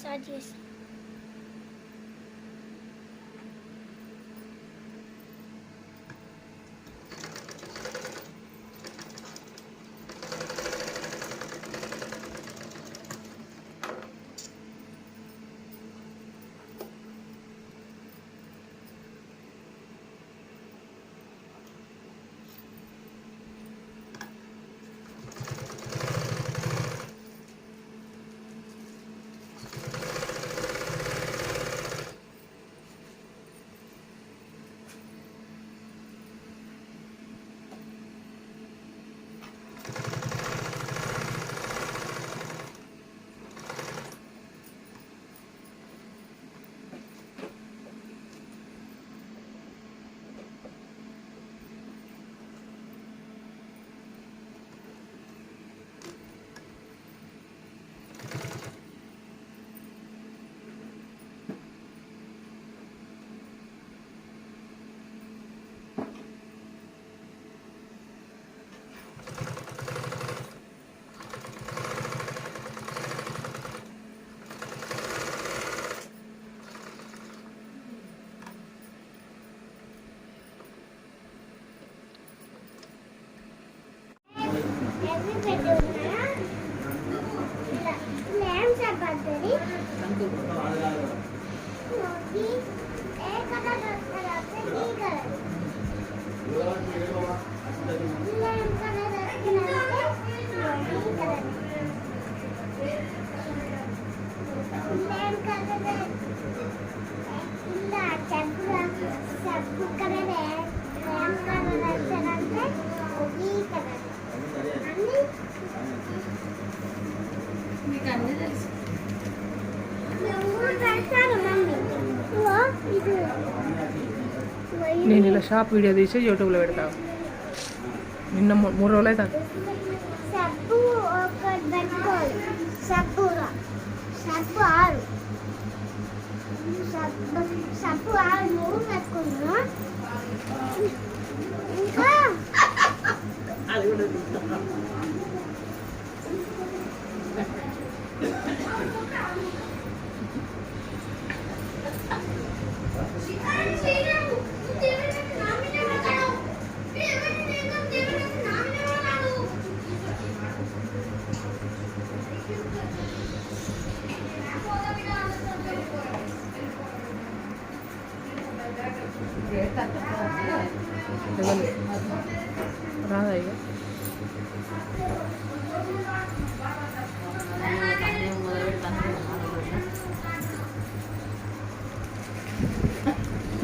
suggest Thank you. నేను ఇలా shop video తీసి యూట్యూబ్లో పెడతా. నిన్న మూడు రోజులు అవుతుంది సబ్బు ఒకటి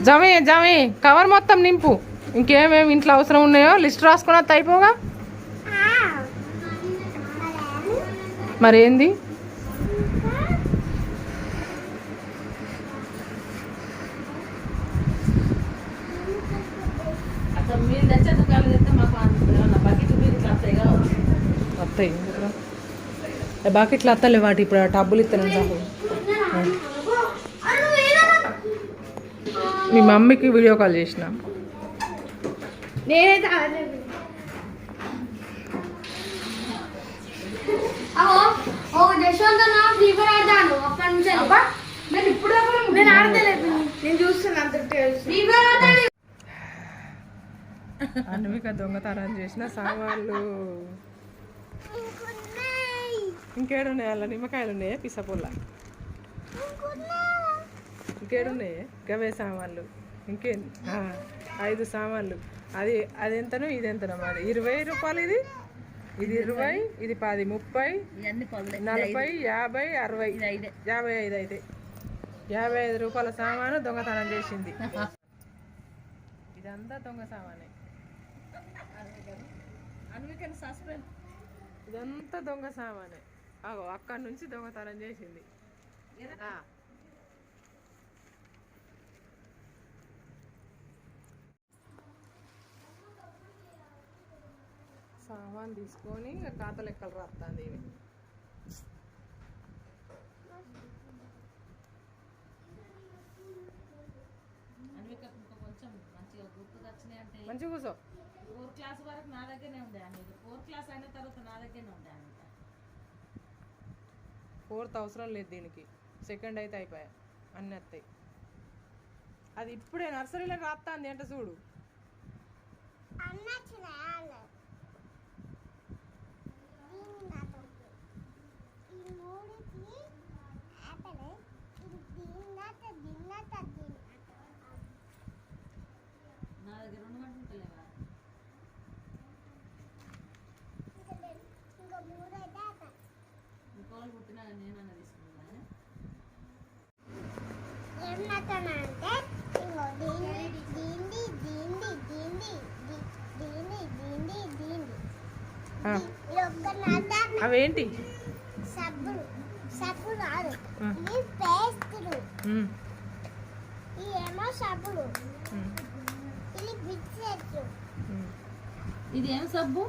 జమి జమి. కవర్ మొత్తం నింపు. ఇంకేమేమి ఇంట్లో అవసరం ఉన్నాయో లిస్ట్ రాసుకుని వస్తే అయిపోగా మరి ఏంది? అసలు మీరు తెచ్చే దుకాణం తెస్తే మాకు ఏమన్నా బకెట్ మీరు ఇట్లా వస్తాయి కదా. వస్తాయి. ఏ బాకెట్లు వస్తలే వాటి ఇప్పుడు ఆ టబ్బులు ఇస్తాను మీ మమ్మీకి వీడియో కాల్ చేసిన. నేనైతే అగో ఓ యశ్వంత్ అన్న ఫ్రీ ఫైర్ ఆడతాను అప్పటి నుంచి నేను ఇప్పుడు నేను ఆడతలేదు నేను చూస్తున్నా అంత ఫ్రీ ఫైర్ ఆడతాను అన్విక దొంగతనం చేసిన సామాన్లు ఇంకేడున్నాయి అలా? నిమ్మకాయలు ఉన్నాయా పిసపుల్ల ఇంకేడున్నాయి? గవే సామాన్లు. ఇంకేంది ఆ, ఐదు సామాన్లు. అది అది ఎంతనో ఇది ఎంతనో మాది. ఇరవై రూపాయలు ఇది. ఇది ఇరవై ఇది పది ముప్పై నలభై యాభై అరవై. యాభై ఐదు అయితే. యాభై ఐదు రూపాయల సామాను దొంగతనం చేసింది. ఇదంతా దొంగ సామానే. ఇదంతా దొంగ సామానే. అగో అక్కడి నుంచి దొంగతనం చేసింది. ఆ. సామాన్ తీసుకొని ఇక ఖాతా లెక్కలు రాస్తుంది ఇవి. అన్వికకు ఇంకా కొంచెం మంచిగా కూర్చో. ఫోర్ క్లాస్ వరకు నా దగ్గరనే ఉండే అన్విక. ఫోర్ క్లాస్ అయిన తర్వాత నా దగ్గరనే ఉండే అన్విక. ఫోర్త్ అవసరం లేదు దీనికి. సెకండ్ అయితే అయిపోయా. అన్నీ వస్తాయి. అది ఇప్పుడే నర్సరీలో రాస్తాంది అంటే చూడు. అన్న ఏం నటనంటే ఇంకో దీన్ని దీన్ని దీన్ని దీన్ని దీన్ని దీన్ని దీన్ని అవేంటి సబ్బులు. సబ్బు కాదు. ఇవి పేస్టులు ఉమ్, ఇవి ఏమో సబ్బులు ఇది బిస్కెట్లు. ఇది సబ్బు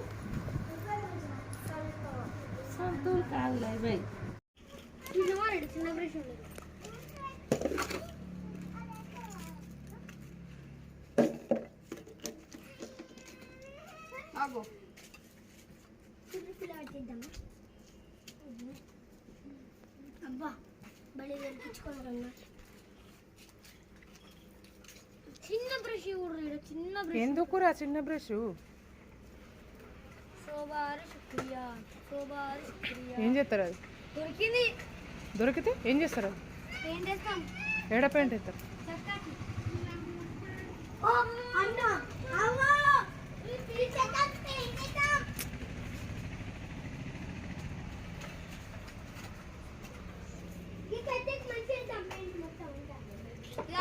సంతూర్ కాదు చిన్న చిన్న బ్రష్ ఆగో అబ్బా బలి చిన్న బ్రష్ కూడా చిన్న బ్రష్. ఎందుకురా చిన్న బ్రష్? సోబారు శుక్రియా సోబారు శుక్రియా. ఏం చేస్తారు అది? దొరికింది. దొరికితే ఏం చేస్తారు? అది ఏం చేస్తాం? ఏడ పెయింట్ అన్న అవ్వా.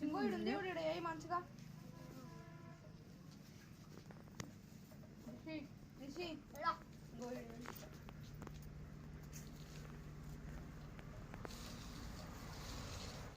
ఇంకోటి ఉంది ఇప్పుడు ఏ మంచిగా రిషి రిషి